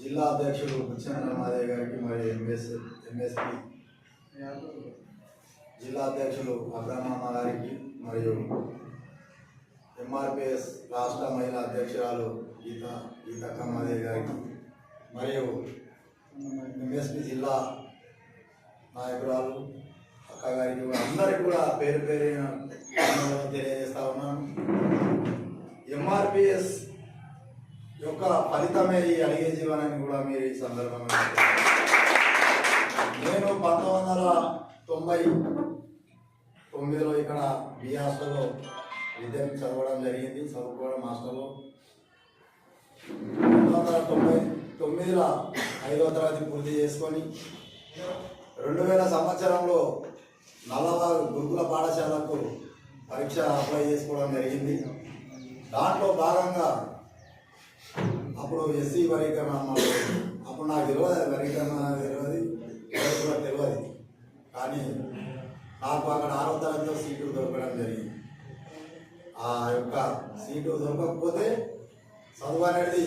జిల్లా అధ్యక్షుడు బుచ్చన మాదేవ్ గారికి మరియు ఎంఎస్ ఎంఎస్పి జిల్లా అధ్యక్షులు అబ్రహ్మమ్మ గారికి మరియు ఎంఆర్పిఎస్ రాష్ట్ర మహిళా అధ్యక్షురాలు గీత గీతక్క గారికి మరియు ఎంఎస్పి జిల్లా నాయకురాలు అక్క గారికి అందరికి కూడా పేరు పేరున తెలియజేస్తా ఉన్నాను. ఎంఆర్పిఎస్ యొక్క ఫలితమే ఈ అడిగే జీవనాన్ని కూడా మీరు ఈ సందర్భంగా నేను పంతొమ్మిది వందల తొంభై తొమ్మిదిలో ఇక్కడ బి హాస్టల్లో విద్యను చదవడం జరిగింది చదువుకోవడం హాస్టల్లో పంతొమ్మిది వందల తొంభై తొమ్మిదిలో ఐదవ తరగతి పూర్తి చేసుకొని రెండు వేల సంవత్సరంలో నల్లవారు గురుకుల పాఠశాలకు పరీక్ష అప్లై చేసుకోవడం జరిగింది. దాంట్లో భాగంగా అప్పుడు ఎస్సీ వర్గీకరణ అన్నమాట. అప్పుడు నాకు తెలియదు వర్గీకరణ తెలియదు కూడా తెలియదు కానీ నాకు అక్కడ ఆరో తరగతిలో సీటు దొరకడం జరిగింది. ఆ యొక్క సీటు దొరకకపోతే చదువు అనేది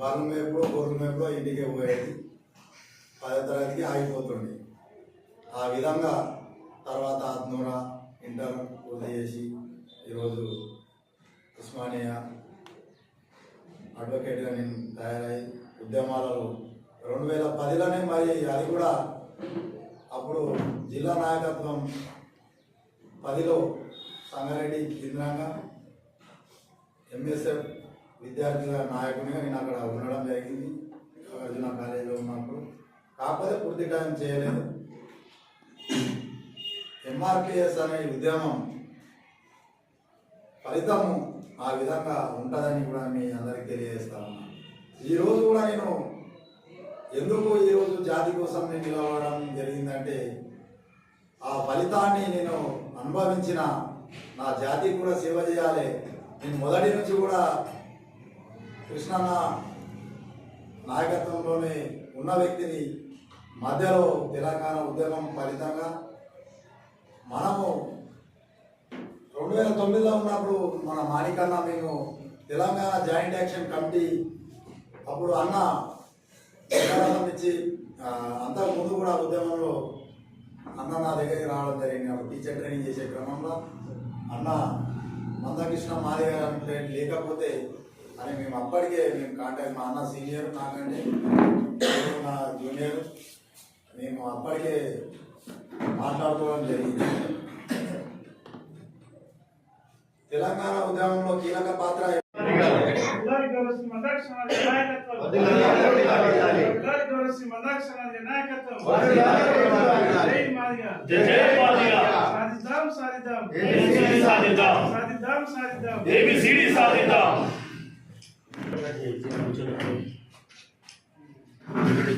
బరం మేపులో గొర్రెల మేపులో ఇంటికి పోయేది. పదో తరగతికి ఆగిపోతుండే. ఆ విధంగా తర్వాత ఆత్మూర ఇంటర్ పూర్తి చేసి ఈరోజు ఉస్మానియా అడ్వకేట్గా నేను తయారై ఉద్యమాలలో రెండు వేల పదిలోనే మరి అది కూడా అప్పుడు జిల్లా నాయకత్వం పదిలో సంగారెడ్డి కేంద్రంగా ఎంఎస్ఎఫ్ విద్యార్థుల నాయకునిగా నేను అక్కడ ఉండడం జరిగింది. అర్జున కాలేజీలో ఉన్నప్పుడు. కాకపోతే పూర్తి టైం చేయలేదు. ఎంఆర్పిఎస్ అనే ఉద్యమం ఫలితము ఆ విధంగా ఉంటుందని కూడా మీ అందరికీ తెలియజేస్తా ఉన్నాను ఈరోజు కూడా నేను ఎందుకు ఈరోజు జాతి కోసం నేను నిలబడడం జరిగిందంటే ఆ ఫలితాన్ని నేను అనుభవించిన నా జాతికి కూడా సేవ చేయాలి. నేను మొదటి నుంచి కూడా కృష్ణన్న నాయకత్వంలోనే ఉన్న వ్యక్తిని మధ్యలో తెలంగాణ ఉద్యమం ఫలితంగా మనము రెండు వేల తొమ్మిదిలో ఉన్నప్పుడు మన మాణికన్న మేము తెలంగాణ జాయింట్ యాక్షన్ కమిటీ అప్పుడు అన్న విరాళం ఇచ్చి అంతకు ముందు కూడా ఉద్యమంలో అన్న నా దగ్గరికి రావడం జరిగింది. అప్పుడు టీచర్ ట్రైనింగ్ చేసే క్రమంలో అన్న మందకృష్ణ మాదిగ అంటే లేకపోతే అని మేము అప్పటికే మేము కాంటాక్ట్ మా అన్న సీనియర్ నాకంటే నా జూనియర్ మేము అప్పటికే మాట్లాడుకోవడం జరిగింది. తెలంగాణ ఉద్యమంలో కీలక పాత్ర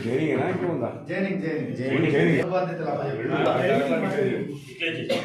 జైనింగ్ ఉందా జైనింగ్ జైనింగ్ జైనింగ్. బాధ్యతలు అబ్బాయి. ఇట్లే చేయి.